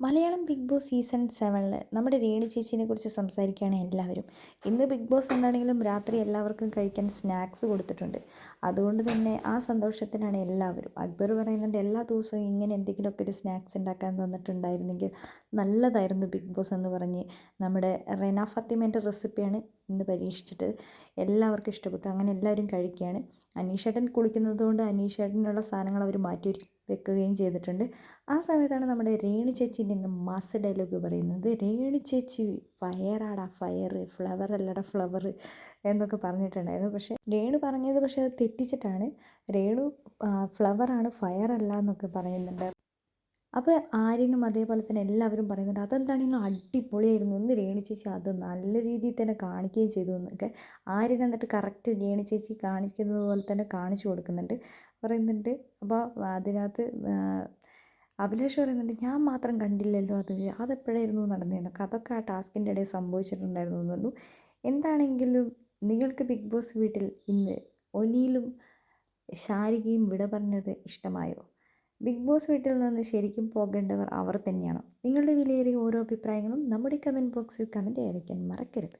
Malayalam big boss season സെവനിൽ നമ്മുടെ രേണു ചേച്ചീനെ കുറിച്ച് സംസാരിക്കുകയാണ് എല്ലാവരും. ഇന്ന് ബിഗ് ബോസ് എന്താണെങ്കിലും രാത്രി എല്ലാവർക്കും കഴിക്കാൻ സ്നാക്സ് കൊടുത്തിട്ടുണ്ട്. അതുകൊണ്ട് തന്നെ ആ സന്തോഷത്തിലാണ് എല്ലാവരും. അക്ബർ പറയുന്നുണ്ട് എല്ലാ ദിവസവും ഇങ്ങനെ എന്തെങ്കിലുമൊക്കെ ഒരു സ്നാക്സ് ഉണ്ടാക്കാൻ തന്നിട്ടുണ്ടായിരുന്നെങ്കിൽ നല്ലതായിരുന്നു ബിഗ് ബോസ് എന്ന് പറഞ്ഞ് നമ്മുടെ റെന ഫത്തിമേന്റെ റെസിപ്പിയാണ് ഇന്ന് പരീക്ഷിച്ചിട്ട് എല്ലാവർക്കും ഇഷ്ടപ്പെട്ടു. അങ്ങനെ എല്ലാവരും കഴിക്കുകയാണ്. അനീഷേട്ടൻ കുളിക്കുന്നത് കൊണ്ട് അനീഷേട്ടനുള്ള സാധനങ്ങൾ അവർ മാറ്റി വെക്കുകയും ചെയ്തിട്ടുണ്ട്. ആ സമയത്താണ് നമ്മുടെ രേണു ചേച്ചിന്റെ ഇന്ന് മാസ് ഡയലോഗ് പറയുന്നത്. രേണു ചേച്ചി ഫയറാടാ ഫയർ ഫ്ലവർ അല്ലട ഫ്ലവർ എന്നൊക്കെ പറഞ്ഞിട്ടുണ്ടായിരുന്നു. പക്ഷേ രേണു പറഞ്ഞത് പക്ഷേ അത് തെറ്റിച്ചിട്ടാണ്. രേണു ഫ്ലവറാണ് ഫയർ അല്ല എന്നൊക്കെ പറയുന്നുണ്ട്. അപ്പോൾ ആര്യനും അതേപോലെ തന്നെ എല്ലാവരും പറയുന്നുണ്ട് അതെന്താണെങ്കിലും അടിപൊളിയായിരുന്നു ഒന്ന് രേണു ചേച്ചി അത് നല്ല രീതിയിൽ തന്നെ കാണിക്കുകയും ചെയ്തു എന്നൊക്കെ. ആര്യൻ എന്നിട്ട് കറക്റ്റ് രേണു ചേച്ചി കാണിക്കുന്നത് പോലെ തന്നെ കാണിച്ചു കൊടുക്കുന്നുണ്ട്. പറയുന്നുണ്ട് അപ്പോൾ അതിനകത്ത് അഭിലാഷ് പറയുന്നുണ്ട് ഞാൻ മാത്രം കണ്ടില്ലല്ലോ അത് അതെപ്പോഴായിരുന്നു നടന്നതെന്നൊക്കെ. അതൊക്കെ ആ ടാസ്കിന്റെ ഇടയിൽ സംഭവിച്ചിട്ടുണ്ടായിരുന്നു എന്നുള്ളൂ എന്താണെങ്കിലും നിങ്ങൾക്ക് ബിഗ് ബോസ് വീട്ടിൽ ഇന്ന് ഒനിയിലും ശാരികയും വിട പറഞ്ഞത് ഇഷ്ടമായോ? ബിഗ് ബോസ് വീട്ടിൽ നിന്ന് ശരിക്കും പോകേണ്ടവർ അവർ തന്നെയാണ്. നിങ്ങളുടെ വിലയേറിയ ഓരോ അഭിപ്രായങ്ങളും നമ്മുടെ കമന്റ് ബോക്സിൽ കമന്റ് അയക്കാൻ മറക്കരുത്.